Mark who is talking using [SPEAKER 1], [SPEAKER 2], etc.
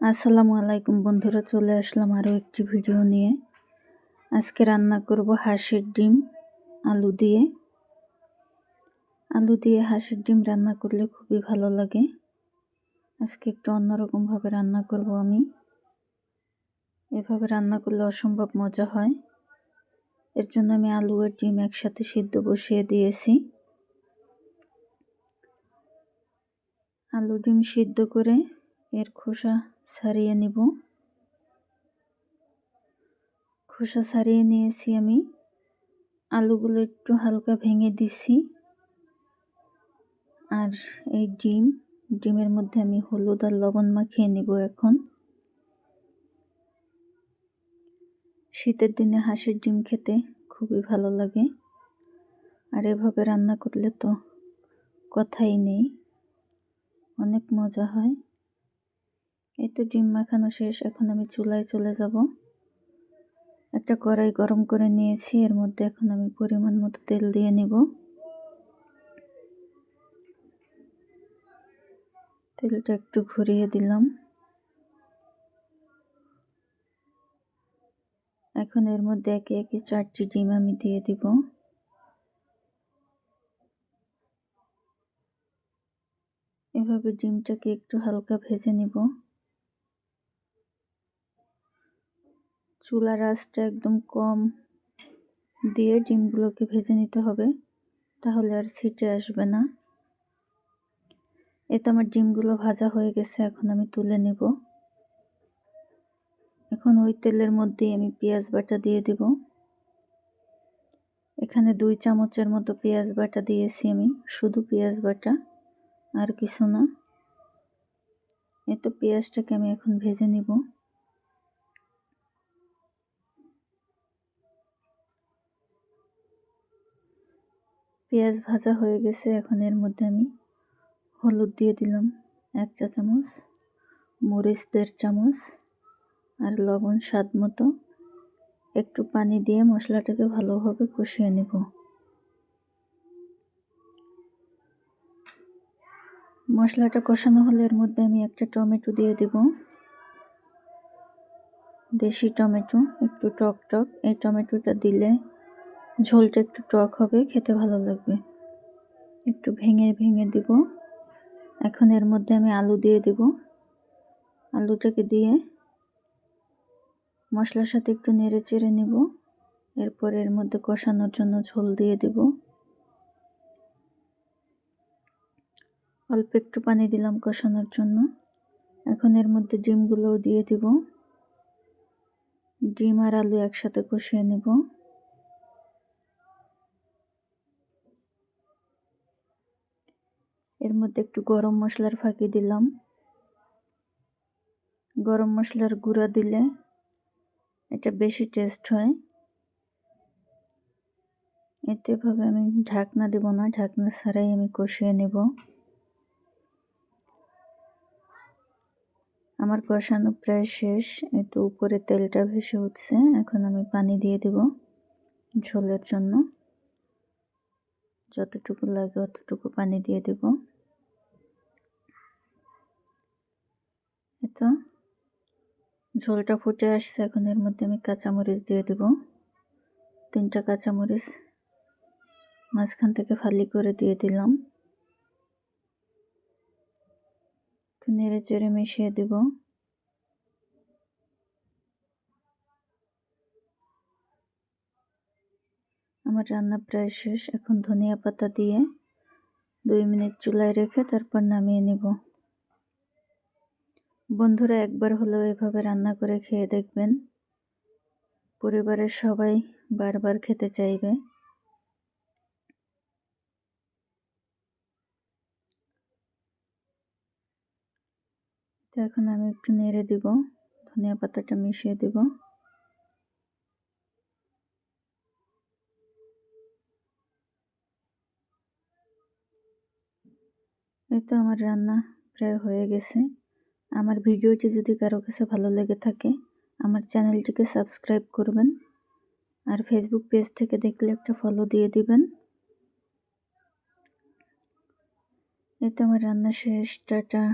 [SPEAKER 1] আসসালামু আলাইকুম বন্ধুরা, চলে আসলাম আরও একটি ভিডিও নিয়ে। আজকে রান্না করব হাঁসের ডিম, আলু দিয়ে। আলু দিয়ে হাঁসের ডিম রান্না করলে খুবই ভালো লাগে। আজকে একটু অন্যরকমভাবে রান্না করব আমি। এভাবে রান্না করলে অসম্ভব মজা হয়। এর জন্য আমি আলু আর ডিম একসাথে সিদ্ধ বসিয়ে দিয়েছি। আলু ডিম সিদ্ধ করে এর খোসা ছাড়িয়ে নিব। খোসা ছাড়িয়ে নিয়েছি আমি। আলুগুলো একটু হালকা ভেঙে দিছি। আর এই ডিম, ডিমের মধ্যে আমি হলুদ আর লবণ মাখিয়ে নিব এখন। শীতের দিনে হাঁসের ডিম খেতে খুবই ভালো লাগে। আর এভাবে রান্না করলে তো কথাই নেই। অনেক মজা হয়। এই তো ডিম মাখানো শেষ, এখন আমি চুলায় চলে যাব। একটা কড়াই গরম করে নিয়েছি, এর মধ্যে এখন আমি পরিমাণ মতো তেল দিয়ে নিব। তেলটা একটু ঘুরিয়ে দিলাম। এখন এর মধ্যে একে একে চারটি ডিম আমি দিয়ে দিব। এভাবে ডিমটাকে একটু হালকা ভেজে নিব। চুলার আঁচটা একদম কম দিয়ে ডিমগুলোকে ভেজে নিতে হবে, তাহলে আর ছিটে আসবে না। এতে আমার ডিমগুলো ভাজা হয়ে গেছে, এখন আমি তুলে নেব। এখন ওই তেলের মধ্যেই আমি পেঁয়াজ বাটা দিয়ে দিব। এখানে দুই চামচের মতো পেঁয়াজ বাটা দিয়েছি আমি, শুধু পেঁয়াজ বাটা, আর কিছু না। এ তো পেঁয়াজটাকে আমি এখন ভেজে নিব। পেঁয়াজ ভাজা হয়ে গেছে, এখন এর মধ্যে আমি হলুদ দিয়ে দিলাম এক চা চামচ, মরিচ দেড় চামচ আর লবণ স্বাদ মতো। একটু পানি দিয়ে মশলাটাকে ভালোভাবে কষিয়ে নেব। মশলাটা কষানো হলে এর মধ্যে আমি একটা টমেটো দিয়ে দেব। দেশি টমেটো, একটু টক টক। এই টমেটোটা দিলে ঝোলটা একটু টক হবে, খেতে ভালো লাগবে। একটু ভেঙে ভেঙে দিব। এখন এর মধ্যে আমি আলু দিয়ে দেব। আলুটাকে দিয়ে মশলার সাথে একটু নেড়ে চেড়ে নেব। এরপর এর মধ্যে কষানোর জন্য ঝোল দিয়ে দেব। অল্প একটু পানি দিলাম কষানোর জন্য। এখন এর মধ্যে ডিমগুলোও দিয়ে দিব। ডিম আর আলু একসাথে কষিয়ে নেব। এর মধ্যে একটু গরম মশলার ফাঁকি দিলাম। গরম মশলার গুঁড়া দিলে এটা বেশি টেস্ট হয়। এতেভাবে আমি ঢাকনা দেব না, ঢাকনা ছাড়াই আমি কষিয়ে নেব। আমার কষানো প্রায় শেষ এতো উপরে তেলটা ভেসে উঠছে, এখন আমি পানি দিয়ে দেব ঝোলের জন্য। যতটুকু লাগে অতটুকু পানি দিয়ে দেব। এতো? ঝোলটা ফুটে আসছে, এখন এর মধ্যে আমি কাঁচামরিচ দিয়ে দেব। তিনটা কাঁচামরিচ মাঝখান থেকে ফালি করে দিয়ে দিলাম। নেড়ে চেড়ে মিশিয়ে দেব। আমার রান্না প্রায় শেষ, এখন ধনিয়া পাতা দিয়ে দুই মিনিট চুলায় রেখে তারপর নামিয়ে নেব। বন্ধুরা একবার হলেও এভাবে রান্না করে খেয়ে দেখবেন। পরিবারের সবাই বারবার খেতে চাইবে। তো এখন আমি একটু নেড়ে দিব, ধনিয়া পাতাটা মিশিয়ে দেব। এই তো আমার রান্না প্রায় হয়ে গেছে। আমার ভিডিওটি যদি কারও কাছে ভালো লেগে থাকে, আমার চ্যানেলটিকে সাবস্ক্রাইব করবেন আর ফেসবুক পেজ থেকে দেখলে একটা ফলো দিয়ে দিবেন। এতে আমার রান্না শেষ, টাটা।